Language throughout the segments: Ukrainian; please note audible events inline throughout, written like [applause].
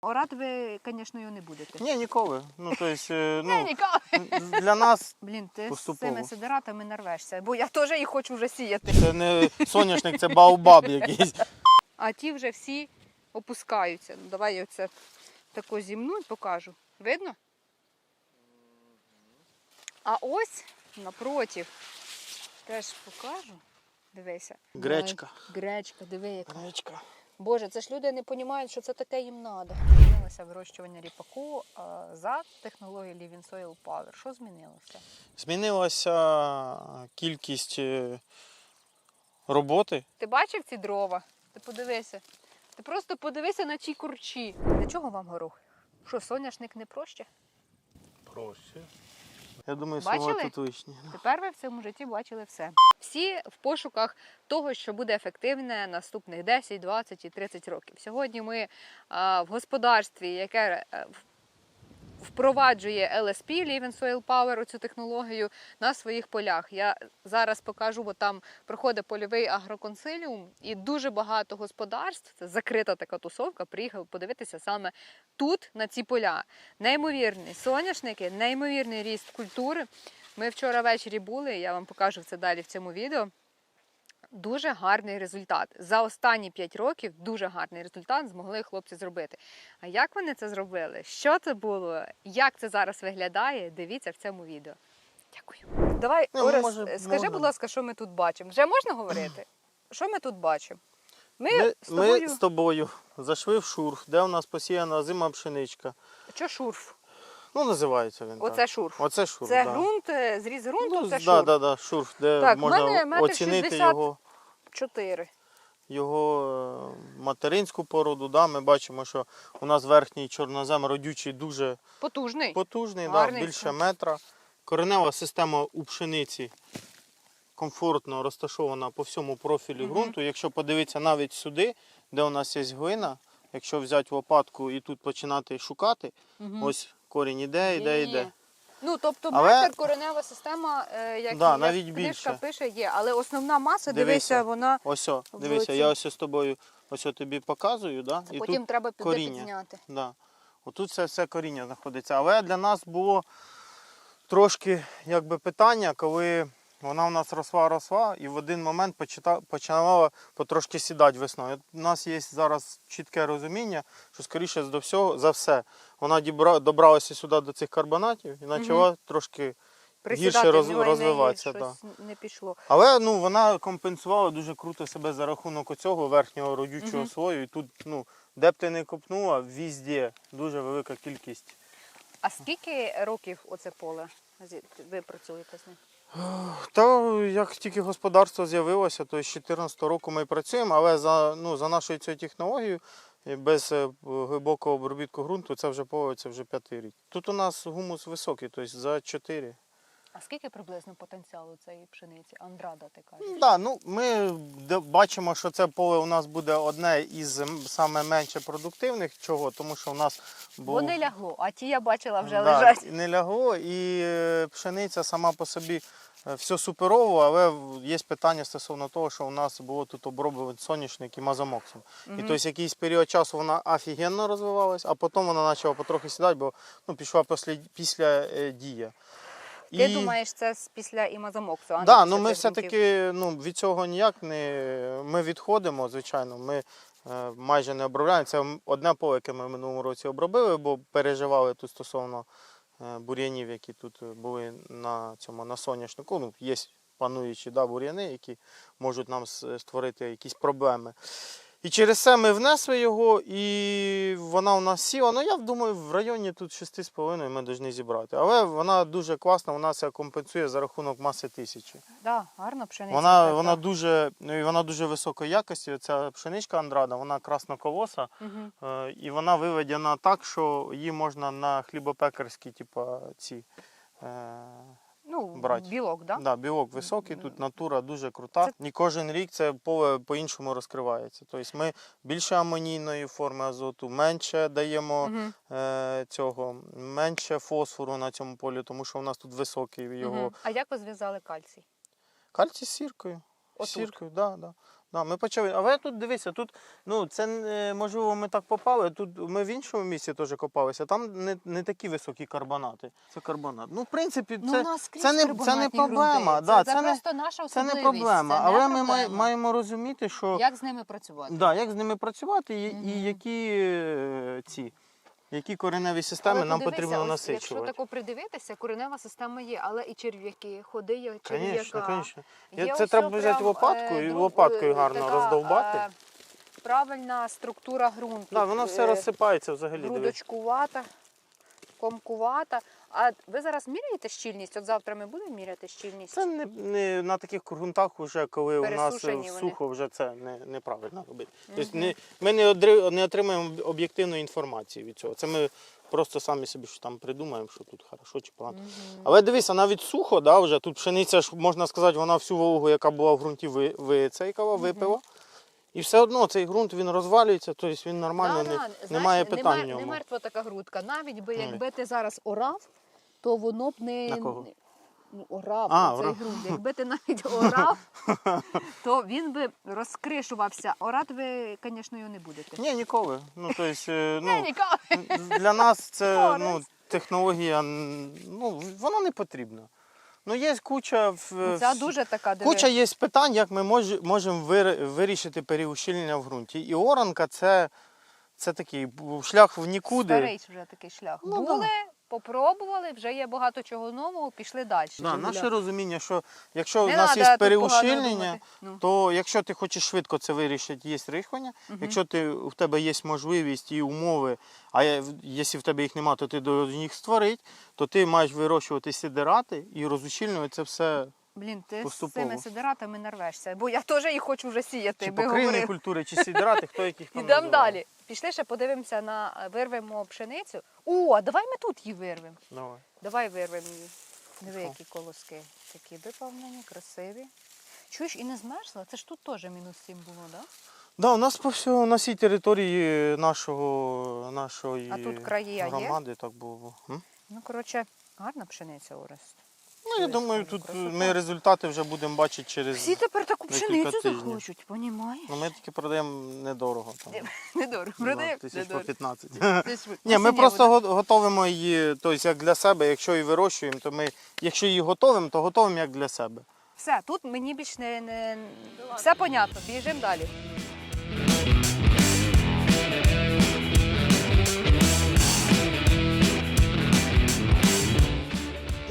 Орати ви, звісно, його не будете. Ні, ніколи. Ну, тобто, е, [laughs] Ні, ну, ніколи. для нас [laughs] Блін, ти з Поступово. цими сидератами нарвешся, бо я теж їх хочу вже сіяти. це не соняшник, це баобаб якийсь. А ті вже всі опускаються. Ну, давай я оце тако зімну і покажу. Видно? А ось напротив, теж покажу. Дивися. Гречка. Гречка, диви яка. Гречка. Боже, це ж люди не розуміють, що це таке їм треба. Змінилося вирощування ріпаку а, за технологією Living Soil Power. Що змінилося? Змінилася кількість е, роботи. Ти бачив ці дрова? Ти подивися. Ти просто подивися на ці курчі. Для чого вам горох? Що, соняшник не проще? Проще. Я думаю, Бачили? слова тут вишні. Тепер ви в цьому житті бачили все. Всі в пошуках того, що буде ефективне наступних 10, 20 і 30 років. Сьогодні ми а, в господарстві, яке е, в- впроваджує LSP, Living Soil Power, цю технологію на своїх полях. Я зараз покажу, бо там проходить польовий агроконсиліум, і дуже багато господарств, це закрита така тусовка, приїхали подивитися саме тут, на ці поля. Неймовірні соняшники, неймовірний ріст культури. Ми вчора ввечері були, я вам покажу це далі в цьому відео. Дуже гарний результат. За останні 5 років дуже гарний результат змогли хлопці зробити. А як вони це зробили? Що це було? Як це зараз виглядає? Дивіться в цьому відео. Дякую. Давай, Ну, Орес, може, скажи, можна. будь ласка, що ми тут бачимо? Вже можна говорити? [clears throat] Що ми тут бачимо? Ми, Ми, з тобою. ми з тобою зайшли в шурф, де у нас посіяна зима пшеничка. Що шурф? Ну, називається він Оце так. шурф. Оце шурф, Це да. ґрунт, е, зріз ґрунту, Ну, це да, шурф. да, да, шурф, де Так, можна мене метр оцінити 60. його, його е, материнську породу. Да, ми бачимо, що у нас верхній чорнозем родючий дуже Потужний. потужний, да, Гарний більше метра. Коренева система у пшениці комфортно розташована по всьому профілю Мгм. ґрунту. Якщо подивитися навіть сюди, де у нас є глина, якщо взяти лопатку і тут починати шукати, Мгм. ось корінь іде, іде, Є, іде. Ну, тобто Але- метр коренева система, е, як, Да, як навіть книжка більше. пише, є. Але основна маса, дивися, Дивися. вона Ось, о, В дивися, оці. я ось з тобою ось о тобі показую, да? і потім тут треба піде коріння. підзняти. Да. Отут це все коріння знаходиться. Але для нас було трошки якби, питання, коли вона в нас росла, росла, і в один момент почита- починала потрошки сідати весною. От У нас є зараз чітке розуміння, що скоріше до всього за все вона дібра- добралася сюди до цих карбонатів і почала трошки. Присідати роз- розвиватися, щось не пішло. Але ну, вона компенсувала дуже круто себе за рахунок оцього верхнього родючого Мгм. слою. І тут, ну, де б ти не копнула, візде дуже велика кількість. А скільки років оце поле зі- ви працюєте з ним? Та як тільки господарство з'явилося, то з 2014 року ми працюємо, але за, ну, за нашою цією технологією, і без е, глибокого обробітку ґрунту, це вже це вже п'ятий рік. Тут у нас гумус високий, тобто за 4. А скільки приблизно потенціалу цієї пшениці? Андрада, ти кажеш? Да, ну, ми бачимо, що це поле у нас буде одне із саме менше продуктивних. Чого? Тому що у нас був... Бо не лягло, а ті я бачила вже Да, лежать. Не лягло, і е, пшениця сама по собі все суперово, але є питання стосовно того, що у нас було тут оброблено соняшник і мазомоксом. І Мгм. тобто якийсь період часу вона офігенно розвивалась, а потім вона почала потрохи сідати, бо ну, пішла після, після е, дія. Ти думаєш, це після імазомоксу, а Так, да, не ну ми все-таки ну, від цього ніяк не ми відходимо, звичайно. Ми е, майже не обробляємо. Це одне поле, яке ми в минулому році обробили, бо переживали тут стосовно е, бур'янів, які тут були на цьому на соняшнику. Ну, є пануючі да, бур'яни, які можуть нам створити якісь проблеми. І через це ми внесли його, і вона у нас сіла. Ну, я думаю, в районі тут 6,5 ми повинні зібрати. Але вона дуже класна, вона це компенсує за рахунок маси тисячі. Да, гарна пшениця. Вона, така. вона, дуже, ну, і вона дуже високої якості. Ця пшеничка Андрада, вона красноколоса, е, і вона виведена так, що її можна на хлібопекарські, типа, ці. Ну, брать. білок, да? да, білок високий, тут натура дуже крута. І кожен рік це поле по-іншому розкривається. Тобто ми більше амонійної форми азоту, менше даємо Мгм. е, цього, менше фосфору на цьому полі, тому що у нас тут високий його Мгм. А як ви зв'язали кальцій? Кальцій з сіркою. Отут? Сіркою, да, да. Да, ми почали. Але тут дивися, тут ну це можливо ми так попали. Тут ми в іншому місці теж копалися. Там не, не такі високі карбонати. Це карбонат. Ну, в принципі, Ну, це, у нас скрізь це не- це не проблема, ґрунти. да, це, це не- просто наша це не проблема. це Але не ми маємо розуміти, що Як з ними працювати? да, як з ними працювати, і, Мгм. і які е, ці. Які кореневі системи Але нам подивися, потрібно ось Якщо насичувати. тако придивитися, коренева система є, але і черв'яки, ходи є черв'яка. Звісно. Є Це ось треба прям, взяти лопатку е, і дру- лопаткою е, гарно така, роздовбати. е, Правильна структура ґрунту. Да, воно все Е, розсипається взагалі. дивись. грудочкувата, комкувата. А ви зараз міряєте щільність? От завтра ми будемо міряти щільність? Це не, не на таких ґрунтах, вже коли у нас е, вони. сухо, вже це не, неправильно робити. Тобто не, ми не, одри- не отримаємо об'єктивної інформації від цього. Це ми просто самі собі що там придумаємо, що тут хорошо чи погано. Мгм. Але дивися, навіть сухо, да, вже тут пшениця ж можна сказати, вона всю вологу, яка була в ґрунті, ви, вицейкала, випила. І все одно цей ґрунт він розвалюється, тобто він нормально Да, не, да, знаєш, немає не питань в ньому. Не мертва така грудка. Навіть би якби ти зараз орав, то воно б не На кого? ну, орав А, цей орав. ґрунт. [laughs] Якби ти навіть орав, то він би розкришувався. Орати ви, звісно, його не будете. Ні, ніколи. Ну, тобто, е, [laughs] Ні, ну, ніколи. Для нас це Користь. ну, технологія, н- ну, вона не потрібна. Ну, є куча, в- Ну, Ця дуже така диви. куча є питань, як ми мож, можемо вир- вирішити переущільнення в ґрунті. І оранка це, це такий шлях в нікуди. Старий вже такий шлях. Ну, Були. Попробували, вже є багато чого нового, пішли далі. Да, наше розуміння, що якщо Не в нас є переущільнення. Ну. то якщо ти хочеш швидко це вирішити, є рихання. Угу. Якщо ти, в тебе є можливість і умови, а якщо в тебе їх немає, то ти до їх створити, то ти маєш вирощувати сідерати і розущільнювати це все Блін, ти поступово. з цими сидератами нарвешся, бо я теж їх хочу вже сіяти. чи покривні культури, чи сидирати, хто яких [laughs] там Ідемо далі. Пішли ще подивимося на вирвемо пшеницю. О, а давай ми тут її вирвемо. Давай. Давай вирвемо її. Диви, які колоски. Такі виповнені, красиві. Чуєш, і не змерзла? Це ж тут теж мінус 7 було, так? Да? Да, у нас по всьому на всій території нашого, нашої А тут краї є? громади так було. М? Ну, коротше, гарна пшениця Орест. Я думаю, тут ми результати вже будемо бачити через. Всі тепер таку декілька пшеницю тижнів. захочуть, понімаєш? Ну, ми таки продаємо недорого. Там, [laughs] Недорого, на продаємо. тисяч по недорого. 15. Це Ні, ми осіння просто буде. го- готовимо її, тобто як для себе, якщо її вирощуємо, то ми, якщо її готовимо, то готовимо як для себе. Все, тут мені більш не, не... все понятно, біжимо далі.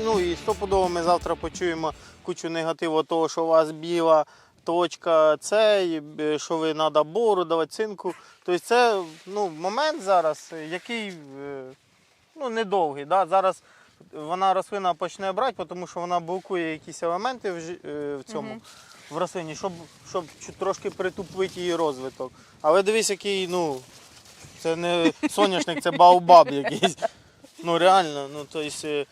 Ну і стопудово ми завтра почуємо кучу негативу того, що у вас біла точка, цей, що ви треба бору давати цинку. Тобто це ну, момент зараз, який е, ну, недовгий. Да? Зараз вона рослина почне брати, тому що вона блокує якісь елементи в, е, в цьому. Мгм. В рослині, щоб, щоб трошки притупити її розвиток. Але дивись, який, ну, це не соняшник, це [laughs] баобаб якийсь. Ну реально, ну то есть, е,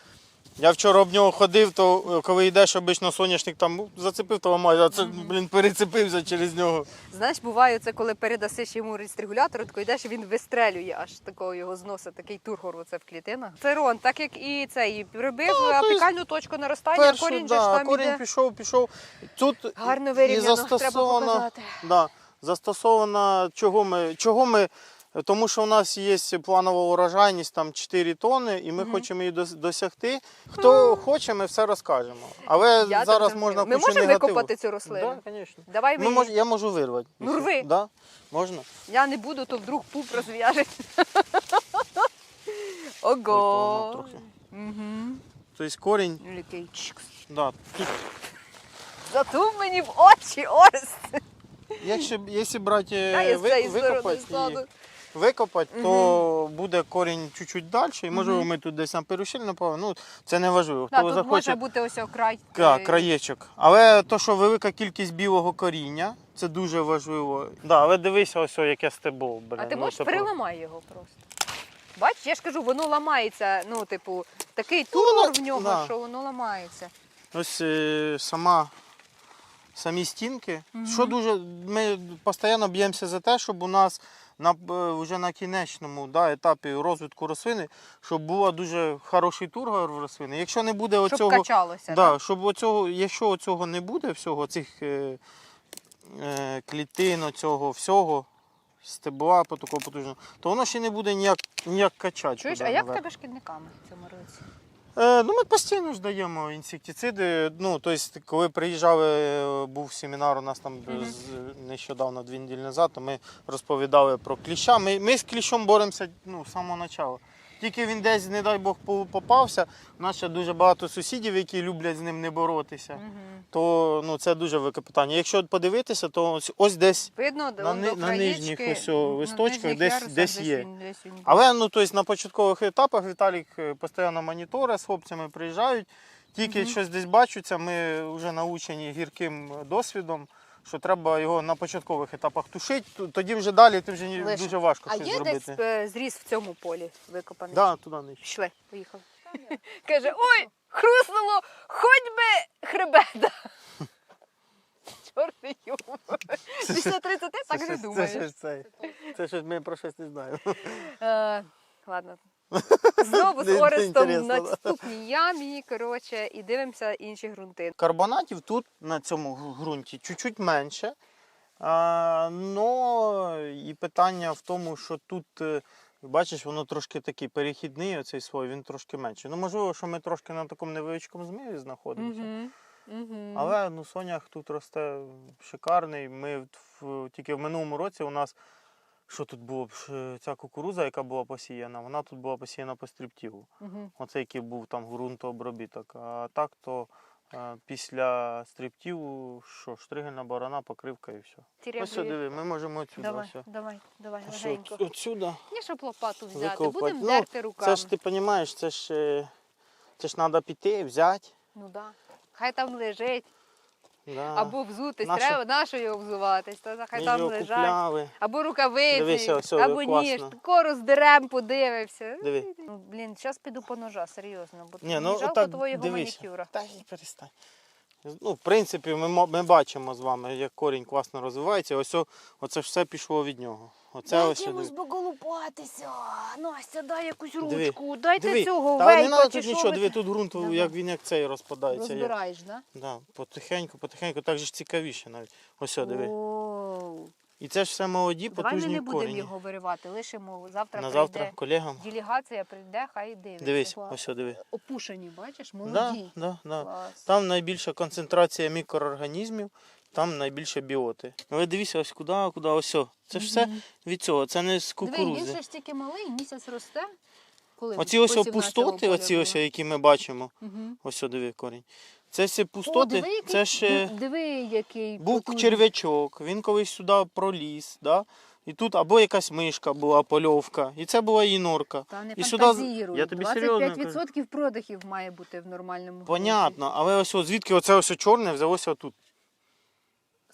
я вчора об нього ходив, то е, коли йдеш обично соняшник там зацепив, то ламає, а це, блін, перецепився через нього. Знаєш, буває це, коли передасиш йому регулятор, то йдеш і він вистрелює, аж такого його зносить, такий тургор оце в клітинах. Це Рон, так як і цей робив то есть апікальну точку наростання, Перше, корінь же ж да, там корінь іде. пішов, пішов. Тут Гарно і вирівняно, треба застосовано, показати. да, застосовано, чого ми, чого ми, тому що у нас є планова урожайність там 4 тонни, і ми Мгм. хочемо її дос- досягти. Хто хоче, ми все розкажемо. Але Я зараз можна Ми кучу можемо негативу. викопати цю рослину? Да, звісно. Давай Ми мож, її- я можу вирвати. Ну, рви. Да? Можна? Я не буду, то вдруг пуп розв'яже. [laughs] Ой, то Ого. воно трохи. Тобто корінь, Який чикс. да, тут, Затув мені в очі, Орест. якщо, якщо брати, Дай ви, викопати, її, викопати то буде корінь чуть-чуть далі, і можливо ми тут десь на перушильно. Ну, це не важливо. Да, Хто тут захоче, може бути ось окрай. Ка- е, краєчок. Але то, що велика кількість білого коріння, це дуже важливо. Да, але дивися, ось о, яке стебло. Блин, А ти ну, можеш про- переламай його просто. Бачиш, я ж кажу, воно ламається. Ну, типу, такий Ну, воно- в нього, да. що воно ламається. Ось е, сама, самі стінки. Що дуже, ми постійно б'ємося за те, щоб у нас на, е, вже на кінечному да, етапі розвитку рослини, щоб був дуже хороший тургор в рослини. Якщо не буде Щоб оцього, качалося. да, так? щоб оцього, якщо оцього не буде всього, цих е, е, клітин цього всього, стебла по такого потужного, то воно ще не буде ніяк, ніяк качати. Чуєш, а як в тебе шкідниками в цьому році? Е, ну, ми постійно ж даємо інсектициди. Ну, тобто, коли приїжджали, е, був семінар у нас там Мгм. з, нещодавно, дві неділі назад, то ми розповідали про кліща. Ми, ми з кліщом боремося ну, з самого початку. Тільки він десь, не дай Бог, попався. У нас ще дуже багато сусідів, які люблять з ним не боротися. Угу. То ну, це дуже велике питання. Якщо подивитися, то ось, ось десь. Видно, На ни- до на нижніх ось, на листочках нижніх десь- ярусах десь є. він- десь він. Але ну, тобто, на початкових етапах Віталік е, постійно моніторить, з хлопцями приїжджають. Тільки Мгм. щось десь бачаться, ми вже научені гірким досвідом, що треба його на початкових етапах тушити, тоді вже далі ти вже Лише. дуже важко А щось є зробити. десь е, зріз в цьому полі викопаний? Да, туди нижче. Пішли, поїхали. [laughs] Каже, ой, хруснуло, хоч би хребета. [laughs] Чорний юмор. Після 30 так не щось- думаєш. Це, щось це, це ми про щось не знаємо. Е, ладно. [laughs] Знову з Орестом наступній ямі, коротше, і дивимося інші ґрунти. Карбонатів тут на цьому ґрунті чуть-чуть менше. А, но і питання в тому, що тут, е, бачиш, воно трошки такий перехідний, оцей свой, він трошки менший. Ну, можливо, що ми трошки на такому невеличкому зміві знаходимося. Угу. Угу. Але ну, сонях тут росте шикарний. Ми в, тільки в минулому році у нас, що тут було, ця кукуруза, яка була посіяна, вона тут була посіяна по стріптіву. Угу. Оце який був там ґрунтообробіток. А так то е, після стріптіву, що штригельна барана, покривка і все. Ось сюди, диви, ми можемо отсюди. Давай, Ось. давай, давай, Ось легенько. от- Отсюди. Ні, щоб лопату взяти, Викопати. будемо Ну, дерти руками. Це ж ти розумієш, це ж, е, це ж треба піти, взяти. Ну да. Хай там лежить, Да. або взутись, Нашу- треба нашою обзуватись, то хай Ми там його лежать. купляли. Або рукавиці, Дивися, ось, або класно. ніж, Кору з дерем подивився. Диви. Ну, блін, зараз піду по ножа, серйозно, бо Ні, ну, жалко отак твоєго дивися. манікюра. Та й перестань. Ну, в принципі, ми, мо- ми бачимо з вами, як корінь класно розвивається. Ось о- оце ж все пішло від нього. Оце ось сюди. поколупатися. Настя, дай якусь Диви. ручку, дайте Диви, цього Та не вейпа треба чи тут що нічого, ви диви, тут ґрунт, Давай. як він як цей розпадається. Як... розбираєш, да? Да, потихеньку, потихеньку, так же ж цікавіше навіть. Ось, о, диви. Оу. І це ж все молоді, Давай ми потужні не будемо корені. його виривати, лишимо завтра На прийде. колегам. Делегація прийде, хай дивиться. Дивись, Клас. ось, о, диви. Опушені, бачиш, Да, молоді. да, да. Клас. Там найбільша концентрація мікроорганізмів, там найбільше біоти. Але дивіться, ось куди, куди, ось. о. Це ж все від цього, це не з Диви, він ще ж тільки малий, місяць росте. Коли Оці ось о пустоти, оці ось, о, які ми бачимо. Мгм. Ось о, диви корінь. Це всі О, пустоти, диви, який, це ж е, диви, який був потужний. черв'ячок, він колись сюди проліз, да? і тут або якась мишка була, польовка, і це була її норка. Та не І сюди- фантазіруй. я тобі серйозно 25% продихів має бути в нормальному Понятно, але ось о, звідки оце ось о чорне взялося тут.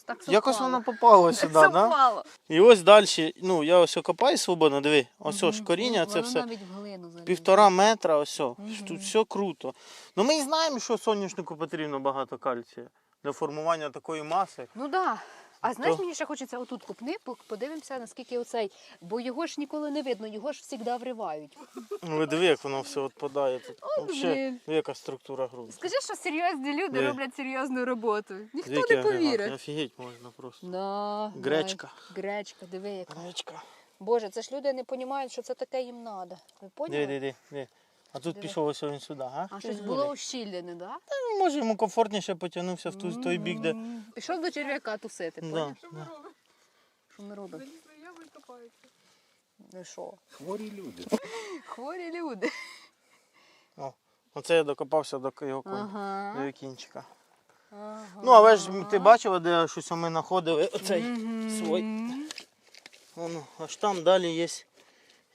Так Якось воно попало [laughs] сюди, да? І ось далі, ну я ось копаю свободно, диви, ось ось Мгм. коріння, це воно все навіть в глину півтора метра, ось Угу. Тут все круто. Ну ми і знаємо, що соняшнику потрібно багато кальцію для формування такої маси. Ну так. Да. А знаєш, мені ще хочеться отут купни, подивимося, наскільки оцей, бо його ж ніколи не видно, його ж завжди вривають. Ну ви диви, як воно все відпадає тут. Взагалі, блін. яка структура ґрунту. Скажи, що серйозні люди Диви. роблять серйозну роботу. Ніхто Диви, не який агрегат. повірить. Офігеть можна просто. Да, Гречка. давай. Гречка, диви яка. Гречка. Боже, це ж люди не розуміють, що це таке їм треба. Ви поняли? диви, диви, диви. А тут Диви. пішов ось він сюди, а? А щось було ущільнене, да? Ну, може йому комфортніше потягнувся в ту, той бік, де. Пішов до черв'яка тусити, Да, поняв? да. Що ми робимо? Ну що? Хворі люди. [laughs] Хворі люди. Оце я докопався до його кон- Ага. до кінчика. ага. Ну, але ж ти бачила, де щось ми знаходили оцей Мгм. свой. Воно, аж там далі є,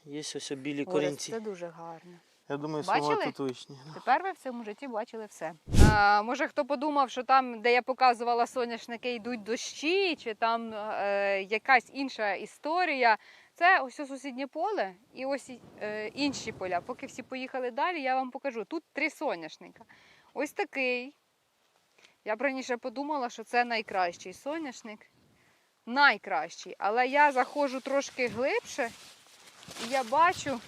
є ось білі Орест, корінці. Це дуже гарно. Я думаю, Бачили? свого тут вишні. Тепер ви в цьому житті бачили все. А, може, хто подумав, що там, де я показувала соняшники, йдуть дощі, чи там е, якась інша історія. Це ось сусіднє поле і ось е, інші поля. Поки всі поїхали далі, я вам покажу. Тут три соняшника. Ось такий. Я б раніше подумала, що це найкращий соняшник. Найкращий. Але я заходжу трошки глибше, і я бачу,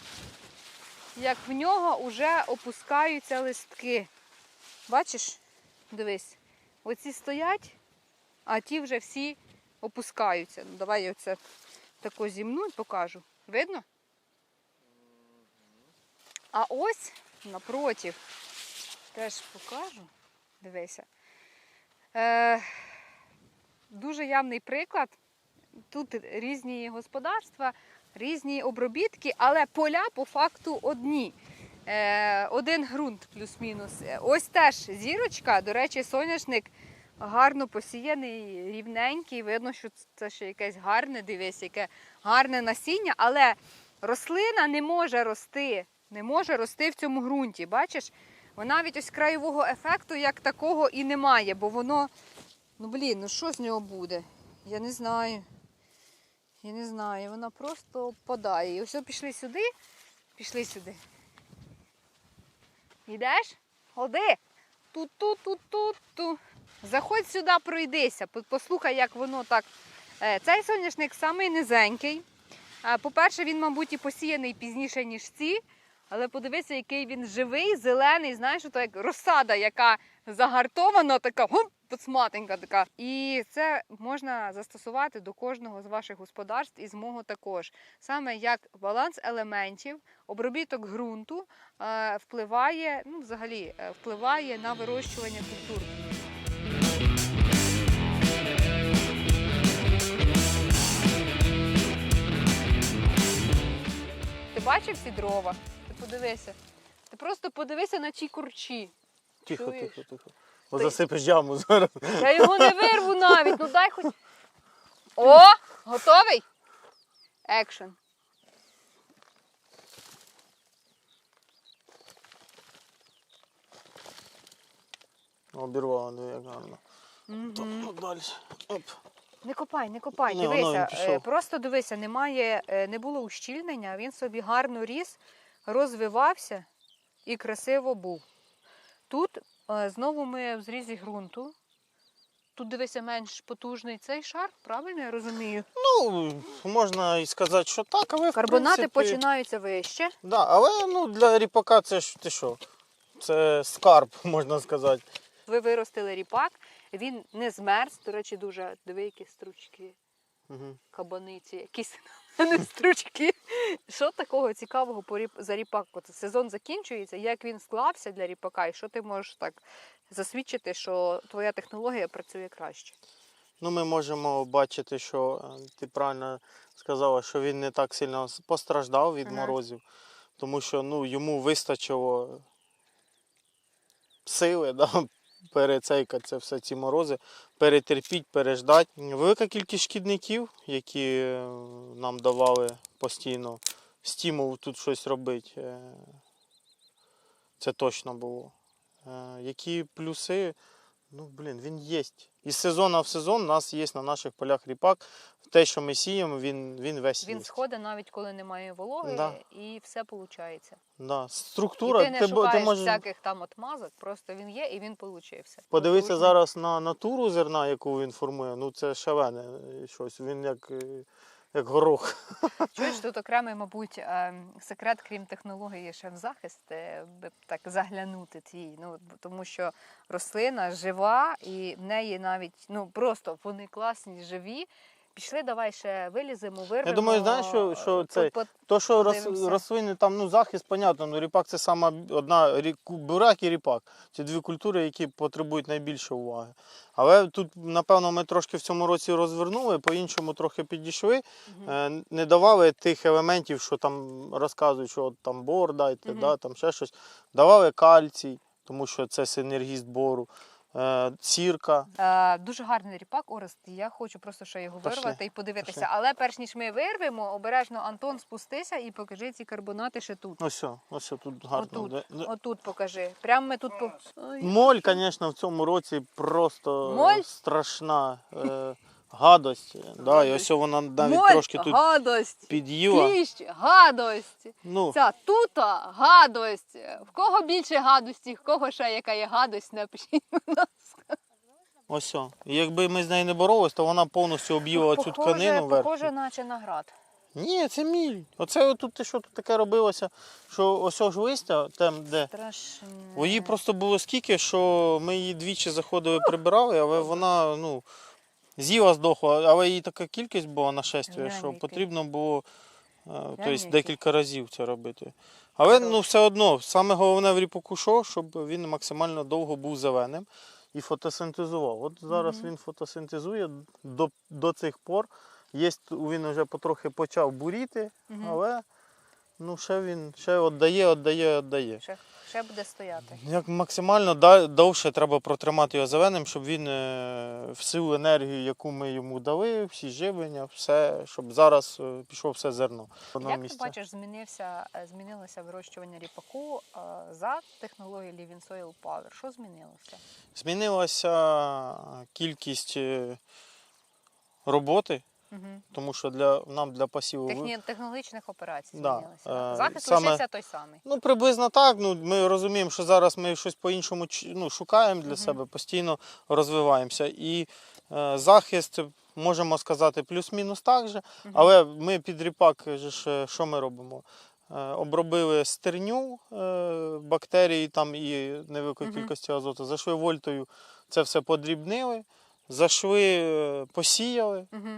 як в нього вже опускаються листки. Бачиш? Дивись, оці стоять, а ті вже всі опускаються. Ну, давай я оце тако зімну і покажу. Видно? А ось напротив, теж покажу. Дивися. Е, дуже явний приклад. Тут різні господарства, різні обробітки, але поля по факту одні. Е, один ґрунт плюс-мінус. Е, Ось теж зірочка, до речі, соняшник гарно посіяний, рівненький. Видно, що це ще якесь гарне, дивись, яке гарне насіння, але рослина не може рости, не може рости в цьому ґрунті. Бачиш? Вона навіть ось краєвого ефекту як такого і немає, бо воно, ну блін, ну що з нього буде? Я не знаю. Я не знаю, вона просто падає. І ось пішли сюди, пішли сюди. Йдеш? Ходи. Ту-ту-ту-ту-ту. Заходь сюди, пройдися. Послухай, як воно так. Е, Цей соняшник самий низенький. По-перше, він, мабуть, і посіяний пізніше, ніж ці. Але подивися, який він живий, зелений, знаєш, то як розсада, яка загартована, така поцматенька така. І це можна застосувати до кожного з ваших господарств і з мого також. Саме як баланс елементів, обробіток ґрунту е, впливає, ну, взагалі, е, впливає на вирощування культур. Ти бачив ці дрова? Ти подивися. Ти просто подивися на ті курчі. Тихо, Чуєш? тихо, тихо. Бо засипеш яму зараз. Я його не вирву навіть, ну дай хоч. О! Готовий? Екшен. Обірвала, диви, як гарно. Так, далі. Оп. Не копай, не копай. Ні, воно він дивися, пішов. е, просто дивися, немає, е, не було ущільнення, він собі гарно ріс, розвивався і красиво був. Тут е, знову ми в зрізі ґрунту. Тут дивися менш потужний цей шар, правильно я розумію? Ну, можна і сказати, що так, але в Карбонати принципі, починаються вище. Да, але ну, для ріпака це ж ти що? Це скарб, [laughs] можна сказати. Ви виростили ріпак, він не змерз. До речі, дуже диви, які стручки, Угу. кабаниці, якісь а не стручки. Що такого цікавого за ріпак? От сезон закінчується, як він склався для ріпака, і що ти можеш так засвідчити, що твоя технологія працює краще? Ну, ми можемо бачити, що е, ти правильно сказала, що він не так сильно постраждав від Ага. морозів, тому що ну, йому вистачило сили [laughs] да, перецейкати це все ці морози, перетерпіть, переждати. Велика кількість шкідників, які е, нам давали постійно стимул тут щось робити. е, Це точно було. Е, Які плюси? Ну, блін, він є. Із сезону в сезон у нас є на наших полях ріпак. Те, що ми сіємо, він, він весь Він є. сходить навіть коли немає вологи, Да. і все виходить. Да. Структура, і ти не ти, бо- шукаєш ти можеш всяких там отмазок, просто він є і він получився. подивитися Потужний. зараз на натуру зерна, яку він формує. Ну це шалене щось. Він як, е, як горох. [laughs] Чуєш, тут окремий, мабуть, ем, секрет, крім технології, ще в захист, е, би б так заглянути твій. Ну, бо- тому що рослина жива, і в неї навіть ну просто вони класні, живі. Пішли, давай ще виліземо, вирвемо. думаю, знаєш, що- що е, це- То, що Подивимося. рослини там ну, захист, понятно, ну ріпак це сама одна рі- ку- бурак і ріпак. Це дві культури, які потребують найбільше уваги. Але тут, напевно, ми трошки в цьому році розвернули, по-іншому трохи підійшли, е, не давали тих елементів, що там розказують, що от там бор дайте, да, там ще щось. Давали кальцій, тому що це синергіст бору, сірка. Е, дуже гарний ріпак, Орест. Я хочу просто ще його Пошли, вирвати і подивитися. пошли. Але перш ніж ми вирвемо, обережно Антон спустися і покажи ці карбонати ще тут. Ось, о, ось о, тут гарно. Отут. де- де- Отут покажи. Прямо ми тут по. Ой. Моль, звісно, в цьому році просто Моль? страшна е, гадость. Да, і ось вона навіть Моль, трошки тут гадость. під'їла. Кліщ, гадость. Ну, Ця тута гадость. В кого більше гадості, в кого ще яка є гадость, напишіть. будь ласка. ось. о. І якби ми з нею не боролись, то вона повністю об'їла цю тканину похоже, верхню. наче на град. Ні, це міль. Оце отут те, що тут таке робилося, що ось ж листя, там де. Страшне. Її просто було скільки, що ми її двічі заходили, прибирали, але вона, ну, Зіва здохла, але її така кількість була нашестя, що потрібно було тобто, декілька разів це робити. Але ну, все одно, саме головне в ріпаку що, щоб він максимально довго був зеленим і фотосинтезував. От зараз він фотосинтезує до, до цих пор. Є, він вже потрохи почав буріти, але ну, ще він ще віддає, віддає, віддає. Ще, ще буде стояти. Як максимально довше треба протримати його зеленим, щоб він е, всю енергію, яку ми йому дали, всі живлення, все, щоб зараз е, пішло все зерно. Як ти бачиш, змінився, е, змінилося вирощування ріпаку е, за технологією Living Soil Power? Що змінилося? Змінилася кількість е, роботи, Угу. тому що для, нам для пасіву. Техні... Технологічних операцій Да, змінилося. е, Захист саме- лишився той самий. Ну, приблизно так. Ну, ми розуміємо, що зараз ми щось по-іншому ну, шукаємо для Мгм. себе, постійно розвиваємося. І е, захист, можемо сказати, плюс-мінус так же. Мгм. Але ми під ріпак, що ми робимо? Е, Обробили стерню е, бактерії там і невеликої Мгм. кількості азоту, зайшли вольтою, це все подрібнили, зайшли, е, посіяли. Угу.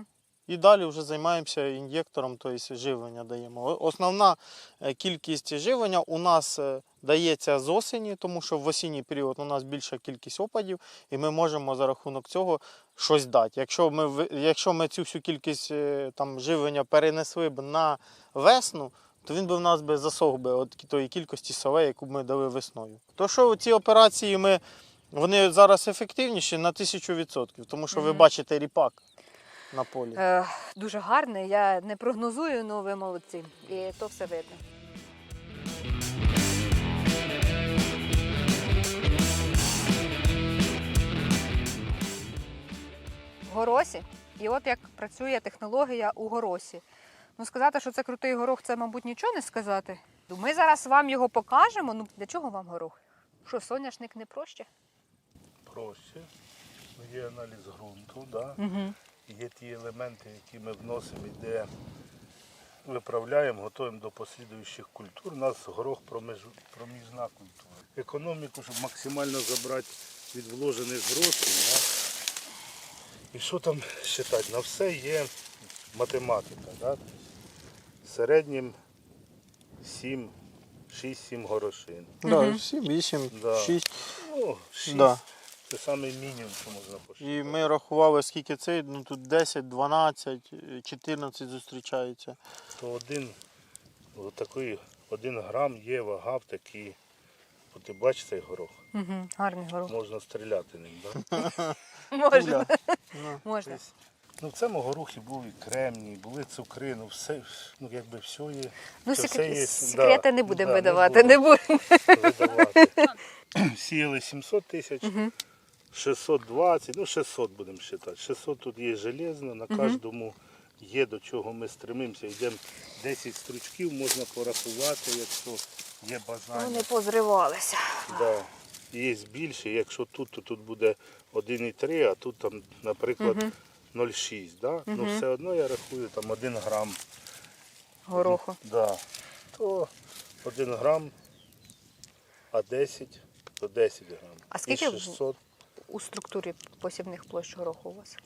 І далі вже займаємося ін'єктором, тобто живлення даємо. Основна е, кількість живлення у нас е, дається з осені, тому що в осінній період у нас більша кількість опадів, і ми можемо за рахунок цього щось дати. Якщо ми, якщо ми цю всю кількість е, там, живлення перенесли б на весну, то він би в нас би засох би от тої кількості солей, яку б ми дали весною. То що ці операції ми. Вони зараз ефективніші на тисячу відсотків, тому що ви бачите ріпак на полі. Е, дуже гарний. Я не прогнозую, але ви молодці. І то все видно. В горосі. І от як працює технологія у горосі. Ну, сказати, що це крутий горох, це, мабуть, нічого не сказати. Ми зараз вам його покажемо. Ну, для чого вам горох? Що, соняшник не проще? проще. Є аналіз ґрунту, да? Угу. Є ті елементи, які ми вносимо, і де виправляємо, готуємо до послідуючих культур. У нас горох проміжна культура. Економіку, щоб максимально забрати від вложених грошей. Да? І що там считати? На все є математика. Да? В середньому 7, 6-7 горошин. Да, 7, 8, Да. 6. Ну, 6 Да. Це самий мінімум, що можна посчитати. І ми рахували, скільки це, ну тут 10, 12, е, 14 зустрічається. то один, отакий, один грам є вага в такій. От ти бачиш цей горох, Угу. Гарний горох. можна стріляти ним. Да? [laughs] Можна. Ну, Можна. Ну, в цьому горохі був і кремній, були цукри, ну все, ну якби все є. Ну, це секрет- все є, секрети да, не будемо да, видавати, не будемо видавати. [laughs] Сіяли 700 тисяч. 620, ну 600 будемо вважати. 600 тут є железно, на кожному є до чого ми стремимося. Йдемо 10 стручків, можна порахувати, якщо є бажання. Вони позривалися. Да. Є більше, якщо тут, то тут буде 1,3, а тут там, наприклад, 0,6. Да? Ну все одно я рахую там 1 грам. Гороху. Да. То 1 грам, а 10 то 10 грам. А скільки І в- 600, У структурі посівних площ гороху у вас.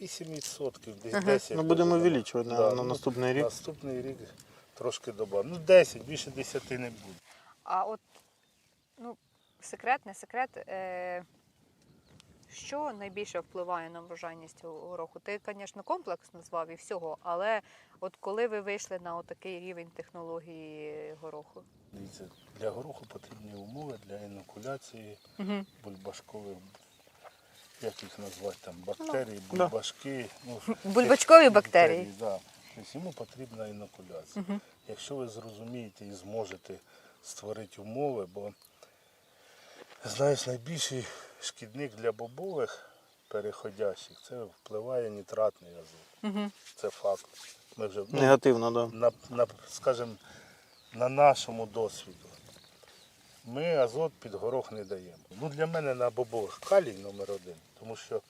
5-8 відсотків, десь Ага. 10. Ну, будемо може, увеличувати на- да. на Ну, наступний рік. Наступний рік трошки добавимо. Ну 10, більше 10 не буде. А от, ну, секрет, не секрет. Е... Що найбільше впливає на врожайність у гороху? Ти, звісно, комплекс назвав і всього, але от коли ви вийшли на отакий рівень технології гороху? Дивіться, для гороху потрібні умови для інокуляції Угу. бульбашкових, як їх назвати, там, бактерії, да. бульбашки. Ну, Бульбачкові тих- бактерії. Да. Тобто йому потрібна інокуляція. Угу. Якщо ви зрозумієте і зможете створити умови, бо знаєш, найбільший шкідник для бобових переходящих це впливає нітратний азот. Угу. Це факт. Ми вже ну, Негативно, так. Да. на, на, скажем, на нашому досвіду. Ми азот під горох не даємо. Ну, для мене на бобових калій номер один, тому що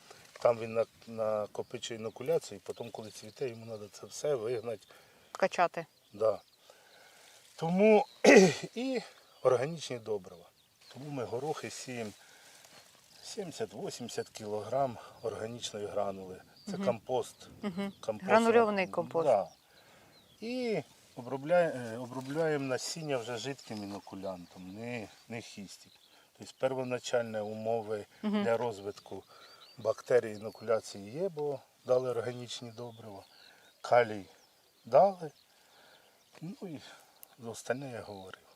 там він на- накопичує інокуляцію, і потім, коли цвіте, йому треба це все вигнати. Качати. Да. Тому [clears throat] і органічні добрива. Тому ми горохи сіємо 70-80 кілограм органічної гранули. Це компост. Мгм. компост. Гранульований компост. Да. І обробляє, е, обробляємо насіння вже жидким інокулянтом, не, не хістик. Тобто первоначальні умови для розвитку бактерій інокуляції є, бо дали органічні добрива. Калій дали. Ну і остальне я говорив.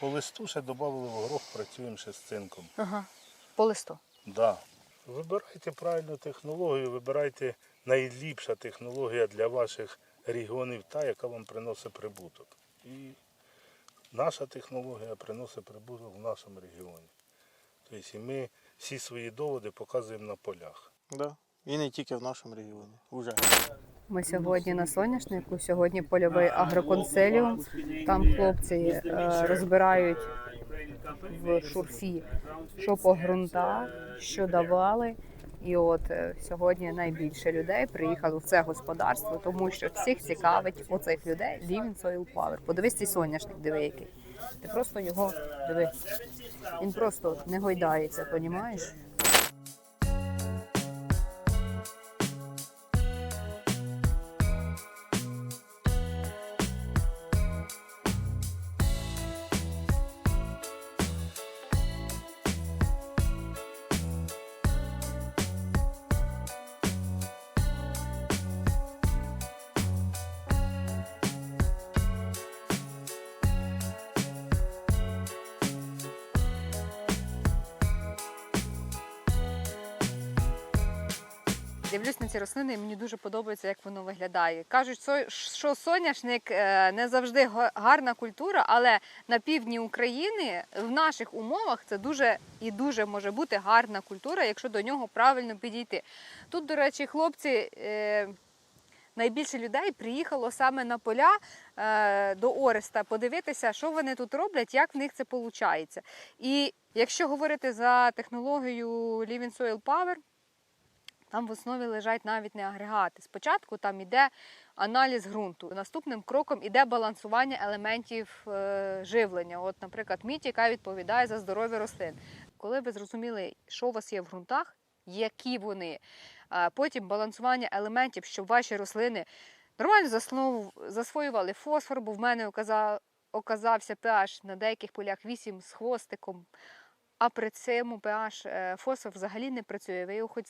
По листу ще додали в горох, працюємо ще з цинком. Ага. По листу. Да. Вибирайте правильну технологію, вибирайте найліпша технологія для ваших регіонів, та, яка вам приносить прибуток. І наша технологія приносить прибуток в нашому регіоні. Тобто і ми всі свої доводи показуємо на полях. Да. І не тільки в нашому регіоні. Уже. Ми сьогодні на соняшнику, сьогодні польовий агроконсиліум. Там хлопці е, розбирають в шурфі, що по ґрунтах, що давали. І от е, сьогодні найбільше людей приїхало в це господарство, тому що всіх цікавить оцих людей Living Soil Power. Подивись цей соняшник, диви який. Ти просто його диви. Він просто не гойдається, понімаєш? Ці рослини, і мені дуже подобається, як воно виглядає. Кажуть, що соняшник е, не завжди гарна культура, але на півдні України в наших умовах це дуже і дуже може бути гарна культура, якщо до нього правильно підійти. Тут, до речі, хлопці. е, Найбільше людей приїхало саме на поля е, до Ореста подивитися, що вони тут роблять, як в них це виходить. І якщо говорити за технологію Living Soil Power, там в основі лежать навіть не агрегати. Спочатку там іде аналіз ґрунту. Наступним кроком іде балансування елементів е, живлення. От, наприклад, мідь, яка відповідає за здоров'я рослин. Коли ви зрозуміли, що у вас є в ґрунтах, які вони, а потім балансування елементів, щоб ваші рослини нормально засвоювали фосфор, бо в мене оказався pH на деяких полях 8 з хвостиком. А при цьому pH е, фосфор взагалі не працює. Ви його хоч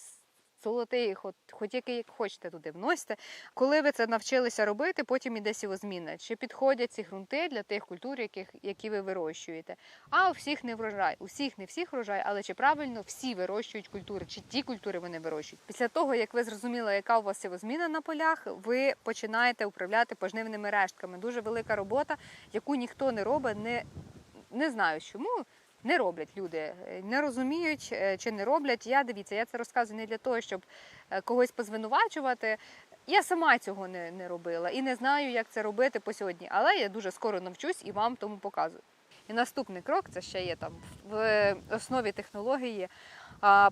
золотий, хоч, хоч який як хочете туди вносите. Коли ви це навчилися робити, потім іде сівозміна. Чи підходять ці ґрунти для тих культур, яких, які ви вирощуєте? А у всіх не врожай. У всіх не всіх врожай, але чи правильно всі вирощують культури, чи ті культури вони вирощують? Після того, як ви зрозуміли, яка у вас сівозміна на полях, ви починаєте управляти пожнивними рештками. Дуже велика робота, яку ніхто не робить, не, не знаю чому. Не роблять люди, е, не розуміють е, чи не роблять. Я дивіться, я це розказую не для того, щоб е, когось позвинувачувати. Я сама цього не, не робила і не знаю, як це робити по сьогодні. Але я дуже скоро навчусь і вам тому показую. І наступний крок це ще є там в основі технології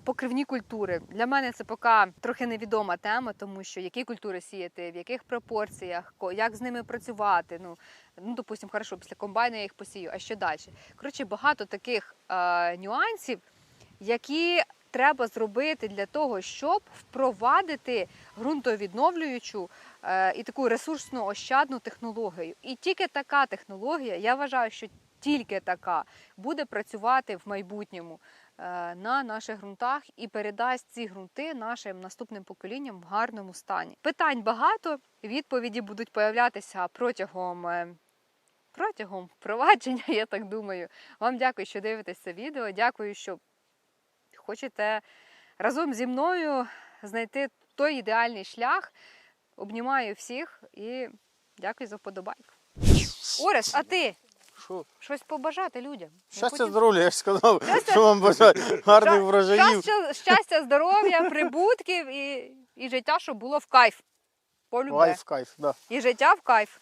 покривні культури. Для мене це поки трохи невідома тема, тому що які культури сіяти, в яких пропорціях, як з ними працювати. Ну, ну допустимо, хорошо, після комбайну я їх посію, а що далі? Коротше, багато таких а, нюансів, які треба зробити для того, щоб впровадити ґрунтовідновлюючу е, і таку ресурсно ощадну технологію. І тільки така технологія, я вважаю, що тільки така буде працювати в майбутньому е, на наших ґрунтах і передасть ці ґрунти нашим наступним поколінням в гарному стані. Питань багато, відповіді будуть появлятися протягом. е, Протягом впровадження, [laughs] я так думаю. Вам дякую, що дивитесь це відео. Дякую, що хочете разом зі мною знайти той ідеальний шлях. Обнімаю всіх і дякую за вподобайку. Орес, а ти Що? щось побажати людям? Щастя, потім- здоров'я, я ж сказав, що вам бажаю гарних врожаїв. щастя, щастя, здоров'я, прибутків і, і життя, щоб було в кайф. Полюбе. Лайф кайф, да. І життя в кайф.